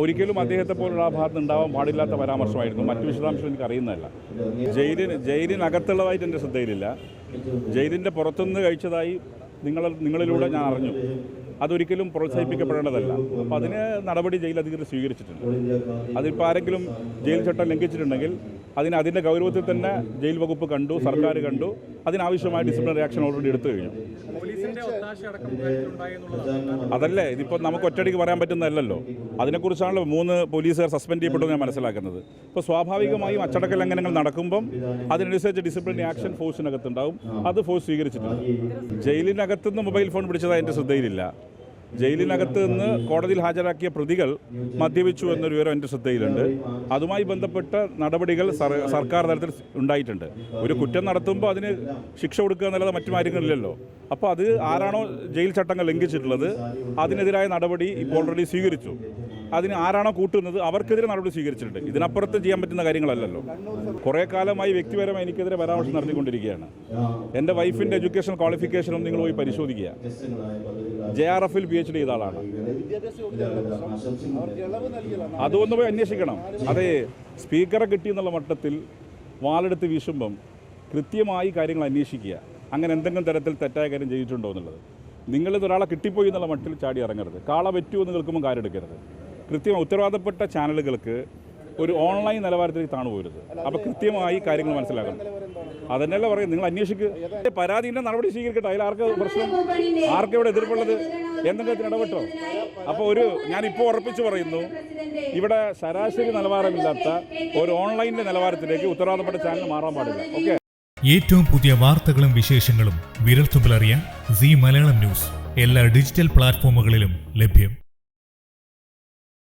ഒരിക്കലും അദ്ദേഹത്തെ പോലുള്ള ആ ഭാഗത്ത് ഉണ്ടാവാൻ പാടില്ലാത്ത പരാമർശമായിരുന്നു. മറ്റു വിശദാംശം എനിക്ക് അറിയുന്നതല്ല. ജയിലിന് ജയിലിനകത്തുള്ളതായിട്ട് എന്റെ ശ്രദ്ധയിലില്ല. ജയിലിന്റെ പുറത്തുനിന്ന് കഴിച്ചതായി നിങ്ങൾ നിങ്ങളിലൂടെ ഞാൻ അറിഞ്ഞു. അതൊരിക്കലും പ്രോത്സാഹിപ്പിക്കപ്പെടേണ്ടതല്ല. അപ്പോൾ അതിന് നടപടി ജയിൽ അധികൃതർ സ്വീകരിച്ചിട്ടുണ്ട്. അതിപ്പോൾ ആരെങ്കിലും ജയിൽ ചട്ടം ലംഘിച്ചിട്ടുണ്ടെങ്കിൽ അതിന് അതിന്റെ ഗൗരവത്തിൽ തന്നെ ജയിൽ വകുപ്പ് കണ്ടു സർക്കാർ കണ്ടു. അതിനാവശ്യമായ ഡിസിപ്ലിൻ റിയാക്ഷൻ ഓൾറെഡി എടുത്തു കഴിഞ്ഞു. അതല്ലേ ഇതിപ്പോൾ നമുക്ക് ഒറ്റയടിക്ക് പറയാൻ പറ്റുന്നതല്ലോ അതിനെക്കുറിച്ചാണല്ലോ മൂന്ന് പോലീസുകാർ സസ്പെൻഡ് ചെയ്യപ്പെട്ടു ഞാൻ മനസ്സിലാക്കുന്നത്. ഇപ്പോൾ സ്വാഭാവികമായും അച്ചടക്ക ലംഘനങ്ങൾ നടക്കുമ്പം അതിനനുസരിച്ച് ഡിസിപ്ലിൻ ആക്ഷൻ ഫോഴ്സിനകത്തുണ്ടാവും അത് ഫോഴ്സ് സ്വീകരിച്ചിട്ടുണ്ട്. ജയിലിനകത്തുനിന്ന് മൊബൈൽ ഫോൺ പിടിച്ചതായി എന്റെ ശ്രദ്ധയിലില്ല. ജയിലിനകത്ത് നിന്ന് കോടതിയിൽ ഹാജരാക്കിയ പ്രതികൾ മദ്യപിച്ചു എന്നൊരു വിവരം എന്റെ ശ്രദ്ധയിലുണ്ട്. അതുമായി ബന്ധപ്പെട്ട നടപടികൾ സർക്കാർ തലത്തിൽ ഉണ്ടായിട്ടുണ്ട്. ഒരു കുറ്റം നടത്തുമ്പോൾ അതിന് ശിക്ഷ കൊടുക്കുക എന്നുള്ളത് മറ്റു കാര്യങ്ങളില്ലല്ലോ. അപ്പോൾ അത് ആരാണോ ജയിൽ ചട്ടങ്ങൾ ലംഘിച്ചിട്ടുള്ളത് അതിനെതിരായ നടപടി ഇപ്പോൾ ഓൾറെഡി സ്വീകരിച്ചു. അതിന് ആരാണോ കൂട്ടുന്നത് അവർക്കെതിരെ നടപടി സ്വീകരിച്ചിട്ടുണ്ട്. ഇതിനപ്പുറത്ത് ചെയ്യാൻ പറ്റുന്ന കാര്യങ്ങളല്ലല്ലോ. കുറേ കാലമായി വ്യക്തിപരമായി എനിക്കെതിരെ പരാമർശം നടത്തിക്കൊണ്ടിരിക്കുകയാണ്. എന്റെ വൈഫിന്റെ എഡ്യൂക്കേഷൻ ക്വാളിഫിക്കേഷനും നിങ്ങൾ പോയി പരിശോധിക്കുക. ജെ ആർ എഫിൽ പി എച്ച് ഡി ചെയ്ത ആളാണ്. അതൊന്ന് പോയി അന്വേഷിക്കണം. അതെ സ്പീക്കറെ കിട്ടിയെന്നുള്ള മട്ടത്തിൽ വാളെടുത്ത് വീശുമ്പം കൃത്യമായി കാര്യങ്ങൾ അന്വേഷിക്കുക. അങ്ങനെ എന്തെങ്കിലും തരത്തിൽ തെറ്റായ കാര്യം ചെയ്തിട്ടുണ്ടോ എന്നുള്ളത്. നിങ്ങളിത് ഒരാളെ കിട്ടിപ്പോയി എന്നുള്ള മട്ടിൽ ചാടി ഇറങ്ങരുത്. കാള പറ്റുമോ എന്ന് കേൾക്കുമ്പോൾ കാര്യമെടുക്കരുത് കൃത്യമായി ഉത്തരവാദപ്പെട്ട ചാനലുകൾക്ക് ഒരു ഓൺലൈൻ നിലവാരത്തിലേക്ക് താണു പോരുത്. അപ്പോൾ കൃത്യമായി കാര്യങ്ങൾ മനസ്സിലാക്കണം. അതന്നെയല്ല പറയും നിങ്ങൾ അന്വേഷിക്കുക പരാതിന്റെ നടപടി സ്വീകരിക്കട്ടെ. അതിൽ ആർക്ക് പ്രശ്നം? ആർക്കും ഇവിടെ എതിർപ്പുള്ളത്? എന്തെങ്കിലും ഇടപെട്ടോ? അപ്പോൾ ഒരു ഞാനിപ്പോൾ ഉറപ്പിച്ച് പറയുന്നു ഇവിടെ ശരാശരി നിലവാരമില്ലാത്ത ഒരു ഓൺലൈനിന്റെ നിലവാരത്തിലേക്ക് ഉത്തരവാദപ്പെട്ട ചാനൽ മാറാൻ പാടില്ല. ഓക്കെ? ഏറ്റവും പുതിയ വാർത്തകളും വിശേഷങ്ങളും വിരൽത്തുമ്പിലറിയാൻ സി മലയാളം ന്യൂസ്. എല്ലാ ഡിജിറ്റൽ പ്ലാറ്റ്ഫോമുകളിലും ലഭ്യം.